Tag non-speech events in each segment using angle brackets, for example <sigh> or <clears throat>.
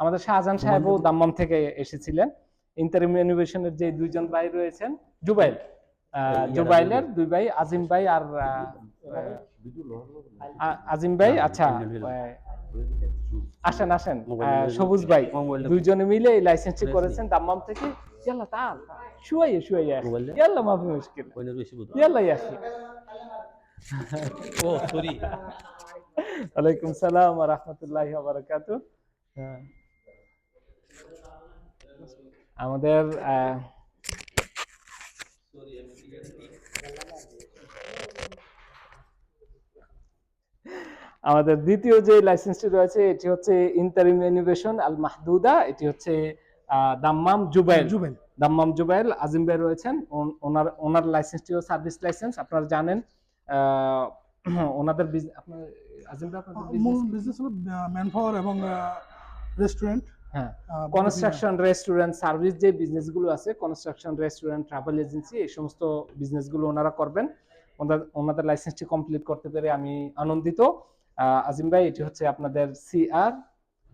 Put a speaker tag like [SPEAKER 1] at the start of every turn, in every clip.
[SPEAKER 1] আমাদের শাহজাহান সাহেবও দাম্মাম থেকে এসেছিলেন ইন্টারিম ইনোভেশনের যে দুইজন ভাই রয়েছেন জুবাইল আহ, জুবাইলের দুই ভাই আজিম ভাই আর আহ, আ- আজিম ভাই আচ্ছা আহ, আসেন আসেন আহ, সবুজ ভাই দুইজনে মিলে এই লাইসেন্সটি করেছেন দাম্মাম থেকে يلا تعال شوية شوية يا
[SPEAKER 2] موبايل؟
[SPEAKER 1] أخي يلا ما في مشكلة
[SPEAKER 2] وين الوش بضع
[SPEAKER 1] يلا يا أخي
[SPEAKER 2] اوه سوري
[SPEAKER 1] ওয়ালাইকুম সালাম ওয়া রাহমাতুল্লাহি ওয়া বারাকাতু হ্যাঁ। আমাদের আমাদের দ্বিতীয় যে লাইসেন্সটি রয়েছে এটি হচ্ছে ইন্টারিম ইনোভেশন আল মাহদুদা এটি হচ্ছে Dammam Jubail.
[SPEAKER 3] Jubail.
[SPEAKER 1] Dammam Jubail Azim ভাই রয়েছেন। ওন- ওনার ওনার লাইসেন্সটিও সার্ভিস লাইসেন্স আপনারা জানেন। <clears throat> ওনাদের আপনার আজিম ভাই আপনাদের
[SPEAKER 3] মূল বিজনেস হলো ম্যান পাওয়ার এবং রেস্টুরেন্ট
[SPEAKER 1] হ্যাঁ। কনস্ট্রাকশন রেস্টুরেন্ট সার্ভিস যে বিজনেসগুলো আছে কনস্ট্রাকশন রেস্টুরেন্ট ট্রাভেল এজেন্সি এই সমস্ত বিজনেসগুলো ওনারা করবেন। ওনাদের লাইসেন্সটি কমপ্লিট করতে পেরে আমি আনন্দিত। আহ, আজিম ভাই এটি হচ্ছে আপনাদের সিআর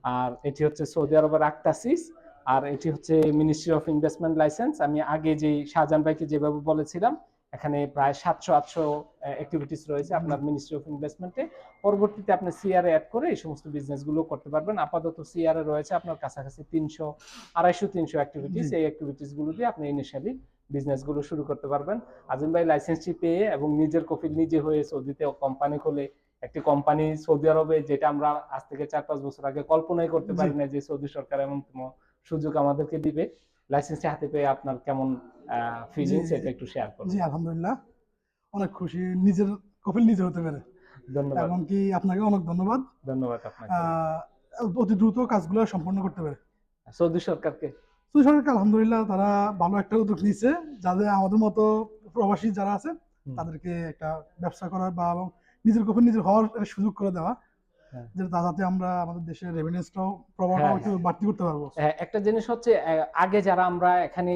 [SPEAKER 1] আর এটি হচ্ছে সৌদি আরবের আক্তাসিস আর এটি হচ্ছে মিনিস্ট্রি অফ ইনভেস্টমেন্ট লাইসেন্স আমি আগে যে শাহজাহান ভাইকে যেভাবে বলেছিলাম এখানে প্রায় সাতশো আটশো অ্যাক্টিভিটিস রয়েছে আপনার মিনিস্ট্রি অফ ইনভেস্টমেন্টে পরবর্তীতে আপনি সিআর অ্যাড করে এই সমস্ত বিজনেসগুলো করতে পারবেন। আপাতত সিআর রয়েছে আপনার কাছাকাছি তিনশো আড়াইশো তিনশো অ্যাক্টিভিটিস এই অ্যাক্টিভিটিসগুলো দিয়ে আপনি ইনিশিয়ালি বিজনেসগুলো শুরু করতে পারবেন। আজিম ভাই লাইসেন্সটি পেয়ে এবং নিজের কফিল নিজে হয়ে সৌদিতে কোম্পানি খোলে একটি কোম্পানি সৌদি আরবে যেটা আমরা আজ থেকে চার পাঁচ বছর আগে কল্পনাই করতে পারি না যে সৌদি সরকার এমন সুযোগ আমাদেরকে দিবে। লাইসেন্সটি হাতে পেয়ে আপনার কেমন ফিলিংস এটা একটু শেয়ার করুন।
[SPEAKER 3] জি আলহামদুলিল্লাহ। অনেক খুশি নিজের কপিল নিজে হতে পেরে।
[SPEAKER 1] ধন্যবাদ।
[SPEAKER 3] এবং কি আপনাকে অনেক ধন্যবাদ।
[SPEAKER 1] ধন্যবাদ আপনাকে।
[SPEAKER 3] অতি দ্রুত কাজগুলো সম্পন্ন করতে পেরে।
[SPEAKER 1] সৌদি সরকারকে।
[SPEAKER 3] তো সরকার আলহামদুলিল্লাহ তারা ভালো একটা উদ্যোগ নিয়েছে। যাদের আমাদের মতো প্রবাসী যারা আছে তাদেরকে একটা ব্যবসা করার বা এবং নিজের কপিল নিজের হওয়ার সুযোগ করে দেওয়া।
[SPEAKER 1] হ্যাঁ।
[SPEAKER 3] যে যাতে আমরা আমাদের দেশের রেভিনিউসটাও প্রভাবটাও
[SPEAKER 1] হ্যাঁ,
[SPEAKER 3] একটু বাড়তি করতে পারব।
[SPEAKER 1] হ্যাঁ, একটা জিনিস হচ্ছে আগে যারা আমরা এখানে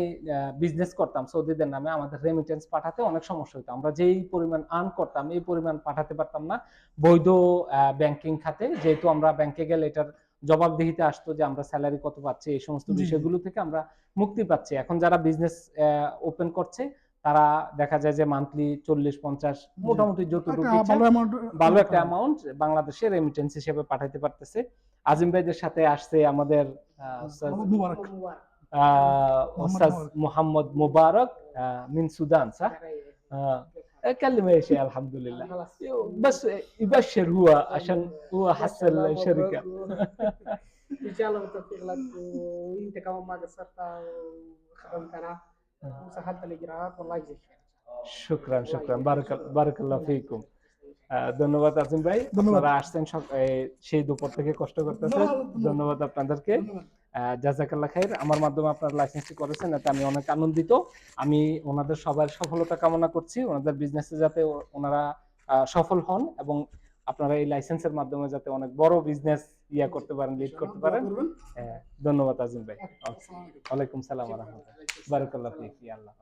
[SPEAKER 1] বিজনেস করতাম সৌদিদের নামে আমাদের রেমিটেন্স পাঠাতে অনেক সমস্যা হতো। আমরা যেই পরিমাণ আর্ন করতাম এই পরিমাণ পাঠাতে পারতাম না। বৈধ ব্যাংকিং খাতে যেহেতু আমরা ব্যাংকে গেলে এটার জবাবদিহিতে আসতো যে আমরা স্যালারি কত পাচ্ছি এই সমস্ত। বিষয়গুলো থেকে আমরা মুক্তি পাচ্ছি। এখন যারা বিজনেস ওপেন করছে তারা দেখা যায় যে মান্থলি চল্লিশ পঞ্চাশ মোটামুটি যতটুকু
[SPEAKER 3] একটা
[SPEAKER 1] ইচ্ছা
[SPEAKER 3] ভালো অ্যামাউন্ট
[SPEAKER 1] ভালো একটা অ্যামাউন্ট বাংলাদেশে রেমিটেন্স হিসেবে পাঠাতে পারতেছে আজিম ভাইদের সাথে আসছে আমাদের আহ, ওস্তাদ,
[SPEAKER 3] মুবারক
[SPEAKER 1] আহ,
[SPEAKER 3] মোহাম্মদ
[SPEAKER 1] ওস্তাদ
[SPEAKER 3] মুবারক।
[SPEAKER 1] মোহাম্মদ মুবারক آه، من السودان صح؟ آه. كلم يا شيخ الحمد لله بس يبشر هو عشان هو حس الشركه
[SPEAKER 4] ان شاء الله بالتوفيق لك وانت كمان ما قصرت وخدمتنا وسهلت الاجراءات والله يجزيك خير
[SPEAKER 1] শুক্রান শুক্রান বারাক বারাকাল্লাহ ফিকুম আহ, ধন্যবাদ আজিম ভাই
[SPEAKER 3] ধন্যবাদ।
[SPEAKER 1] আপনারা আসছেন সক- এই, সেই দুপুর থেকে কষ্ট করতেছেন
[SPEAKER 3] ধন্যবাদ।
[SPEAKER 1] ধন্যবাদ আপনাদেরকে আহ, জাজাকাল্লাহ খাইর আমার মাধ্যমে আপনারা লাইসেন্সটি করেছেন এতে আমি অনেক আনন্দিত আমি ওনাদের সবার সফলতা কামনা করছি ওনাদের বিজনেসে যাতে ও- ওনারা আহ, সফল হন এবং আপনারা এই লাইসেন্সের মাধ্যমে যাতে অনেক বড় বিজনেস ইয়া করতে পারেন লিড করতে পারেন। হ্যাঁ, ধন্যবাদ আজিম ভাই। ওয়ালাইকুম সালাম রহমতুল্লাহ। বারকাল্লাহ আল্লাহ।